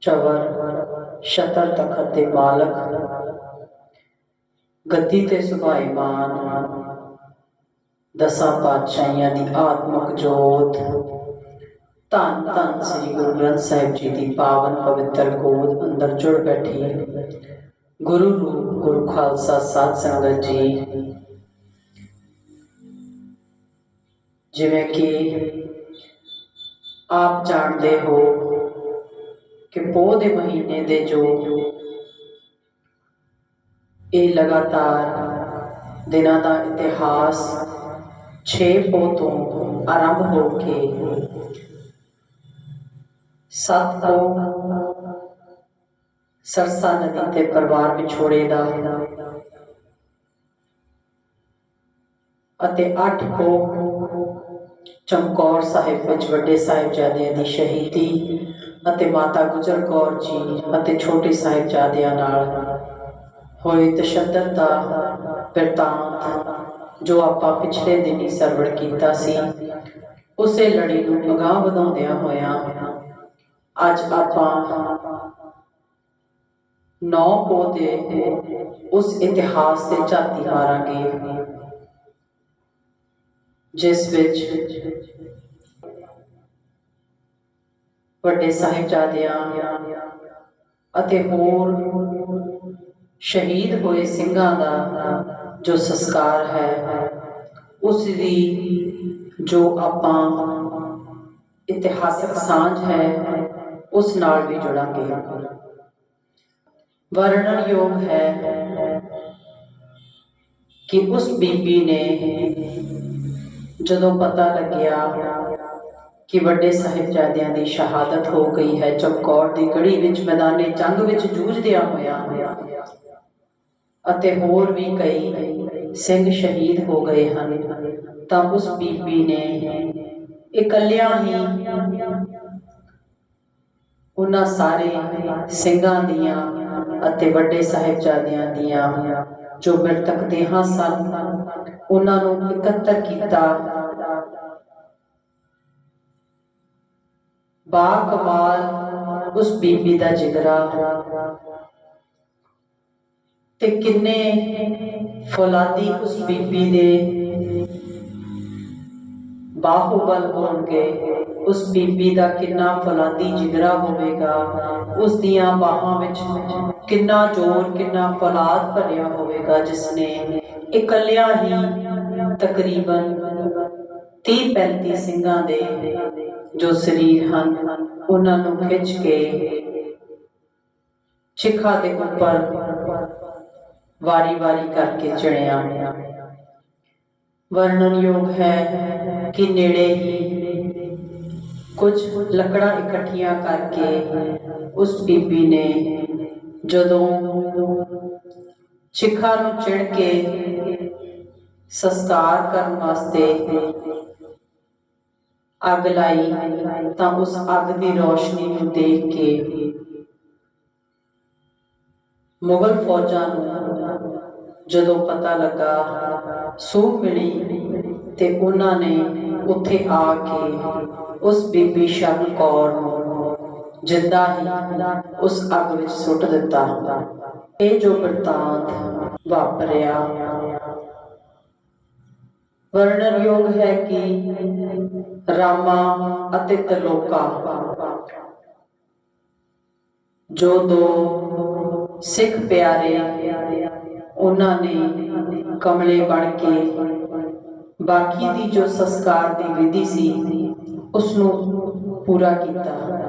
ਚਵਰ, ਸ਼ਤਰ ਤਖਤ ਦੇ ਮਾਲਕ, ਗੱਦੀ ਤੇ ਸੁਭਾਈਮਾਨ ਦਸਾਂ ਪਾਤਸ਼ਾਹੀਆਂ ਦੀ ਆਤਮਕ ਜੋਤ। ਧੰਨ ਧੰਨ ਸ੍ਰੀ ਗੁਰੂ ਗ੍ਰੰਥ ਸਾਹਿਬ ਜੀ ਦੀ ਪਾਵਨ ਪਵਿੱਤਰ ਗੋਦ ਅੰਦਰ ਜੁੜ ਬੈਠੀ। ਹੈ ਗੁਰੂ ਰੂਪ ਗੁਰੂ ਖਾਲਸਾ ਸਾਧ ਸੰਗਤ ਜੀ, ਜਿਵੇਂ ਕਿ ਆਪ ਜਾਣਦੇ ਹੋ ਕਿ ਪੋਹ ਦੇ ਮਹੀਨੇ ਦੇ ਜੋ ਇਹ ਲਗਾਤਾਰ ਦਿਨਾਂ ਦਾ ਇਤਿਹਾਸ 6 ਪੋਹ ਤੋਂ ਆਰੰਭ ਹੋ ਕੇ ਸੱਤ ਪੋਹ ਸਰਸਾ ਨਦੀ ਤੇ ਪਰਿਵਾਰ ਵਿਛੋੜੇ ਦਾ ਅਤੇ ਅੱਠ ਪੋਹ ਚਮਕੌਰ ਸਾਹਿਬ ਵਿੱਚ ਵੱਡੇ ਸਾਹਿਬਜ਼ਾਦਿਆਂ ਦੀ ਸ਼ਹੀਦੀ ਅਤੇ ਮਾਤਾ ਗੁਜਰ ਕੌਰ ਜੀ ਅਤੇ ਛੋਟੇ ਸਾਹਿਬਜ਼ਾਦਿਆਂ ਨਾਲ ਹੋਏ ਤਸ਼ੱਦਦ ਦਾ ਬਿਰਤਾਂਤ ਜੋ ਆਪਾਂ ਪਿਛਲੇ ਦਿਨੀ ਸਰਵਣ ਕੀਤਾ ਸੀ, ਉਸੇ ਲੜੀ ਨੂੰ ਅਗਾਂਹ ਵਧਾਉਂਦਿਆਂ ਹੋਇਆਂ ਅੱਜ ਆਪਾਂ ਨੌ ਪੋਹ ਦੇ ਉਸ ਇਤਿਹਾਸ ਤੇ ਝਾਤੀ ਮਾਰਾਂਗੇ, ਜਿਸ ਵਿੱਚ ਵੱਡੇ ਸਾਹਿਬਜ਼ਾਦਿਆਂ ਅਤੇ ਹੋਰ ਸ਼ਹੀਦ ਹੋਏ ਸਿੰਘਾਂ ਦਾ ਜੋ ਸੰਸਕਾਰ ਹੈ, ਉਸ ਦੀ ਜੋ ਆਪਾਂ ਇਤਿਹਾਸਕ ਸਾਂਝ ਹੈ, ਉਸ ਨਾਲ ਵੀ ਜੁੜਾਂਗੇ ਵਰਣਨਯੋਗ ਹੈ ਕਿ ਉਸ ਬੀਬੀ ਨੇ ਜਦੋਂ ਪਤਾ ਲੱਗਿਆ ਕਿ ਵੱਡੇ ਸਾਹਿਬਜ਼ਾਦਿਆਂ ਦੀ ਸ਼ਹਾਦਤ ਹੋ ਗਈ ਹੈ ਚਮਕੌਰ ਦੀ ਗੜੀ ਵਿੱਚ, ਮੈਦਾਨੇ ਜੰਗ ਵਿੱਚ ਜੂਝਦਿਆਂ ਹੋਇਆ। ਅਤੇ ਹੋਰ ਵੀ ਕਈ ਸਿੰਘ ਸ਼ਹੀਦ ਹੋ ਗਏ ਹਨ। ਤਾਂ ਉਸ ਬੀਬੀ ਨੇ ਇਕੱਲਿਆਂ ਹੀ ਉਹਨਾਂ ਸਾਰੇ ਸਿੰਘਾਂ ਦੀਆਂ ਅਤੇ ਵੱਡੇ ਸਾਹਿਬਜ਼ਾਦਿਆਂ ਦੀਆਂ ਜੋ ਮ੍ਰਿਤਕ ਦੇਹਾਂ ਸਨ, ਉਹਨਾਂ ਨੂੰ ਇਕੱਤਰ ਕੀਤਾ ਬਾ ਕਮਾਲ, ਉਸ ਬੀਬੀ ਦਾ ਜਿਗਰਾ। ਤੇ ਕਿੰਨੇ ਫੌਲਾਦੀ ਉਸ ਬੀਬੀ ਦੇ ਬਾਹੂਬਲ ਹੋਣਗੇ। ਉਸ ਬੀਬੀ ਦਾ ਕਿੰਨਾ ਫੌਲਾਦੀ ਜਿਗਰਾ ਹੋਵੇਗਾ। ਉਸ ਦੀਆਂ ਬਾਹਾਂ ਵਿੱਚ ਕਿੰਨਾ ਜ਼ੋਰ, ਕਿੰਨਾ ਫੌਲਾਦ ਭਰਿਆ ਹੋਵੇਗਾ ਜਿਸ ਨੇ ਇਕੱਲਿਆਂ ਹੀ ਤਕਰੀਬਨ 30 35 ਸਿੰਘਾਂ ਦੇ ਜੋ ਸਰੀਰ ਹਨ, ਉਹਨਾਂ ਨੂੰ ਖਿੱਚ ਕੇ ਚਿਖਾ ਦੇ ਉੱਪਰ ਵਾਰੀ-ਵਾਰੀ ਕਰਕੇ ਚਿਣਿਆ। ਵਰਣਨਯੋਗ ਹੈ ਕਿ ਨੇੜੇ ਹੀ ਕੁਝ ਲੱਕੜਾਂ ਇਕੱਠੀਆਂ ਕਰਕੇ ਉਸ ਬੀਬੀ ਨੇ ਜਦੋਂ ਚਿਖਾ ਨੂੰ ਚਿਣ ਕੇ ਸਸਕਾਰ ਕਰਨ ਵਾਸਤੇ ਅੱਗ ਲਾਈ, ਤਾਂ ਉਸ ਅੱਗ ਦੀ ਰੋਸ਼ਨੀ ਨੂੰ ਦੇਖ ਕੇ ਮੁਗਲ ਫੌਜਾਂ ਨੂੰ ਜਦੋਂ ਪਤਾ ਲੱਗਾ ਸੂਹ ਮਿਲੀ ਤੇ ਉਹਨਾਂ ਨੇ ਉੱਥੇ ਆ ਕੇ ਉਸ ਬੀਬੀ ਸ਼ਰਨ ਕੌਰ ਨੂੰ ਜਿੰਦਾ ਹੀ ਉਸ ਅੱਗ ਵਿੱਚ ਸੁੱਟ ਦਿੱਤਾ। ਇਹ ਜੋ ਬਰਤਾਂਤ ਵਾਪਰਿਆ ਵਰਣਨਯੋਗ ਹੈ ਕਿ ਰਾਮਾ ਅਤੇ ਤਲੋਕਾ ਜੋ ਦੋ ਸਿੱਖ ਪਿਆਰੇ ਉਹਨਾਂ ਨੇ ਕਮਲੇ ਬਣ ਕੇ, ਬਾਕੀ ਦੀ ਜੋ ਸੰਸਕਾਰ ਦੀ ਵਿਧੀ ਸੀ ਉਸ ਨੂੰ ਪੂਰਾ ਕੀਤਾ।